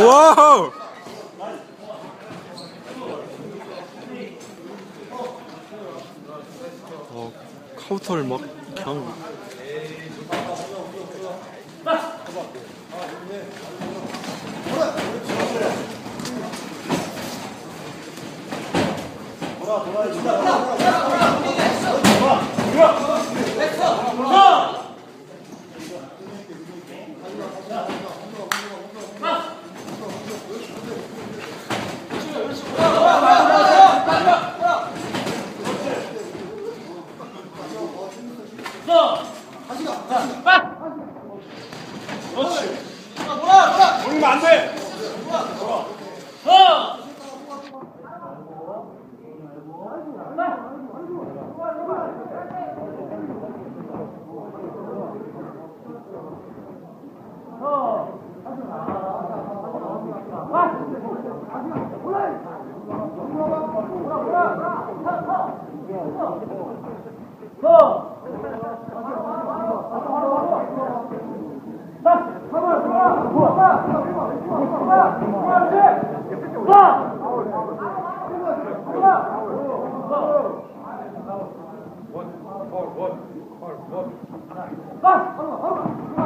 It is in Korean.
와우! 어, 카운터를 막 그냥 돌리면 안 돼. 원, 원, 원, 원.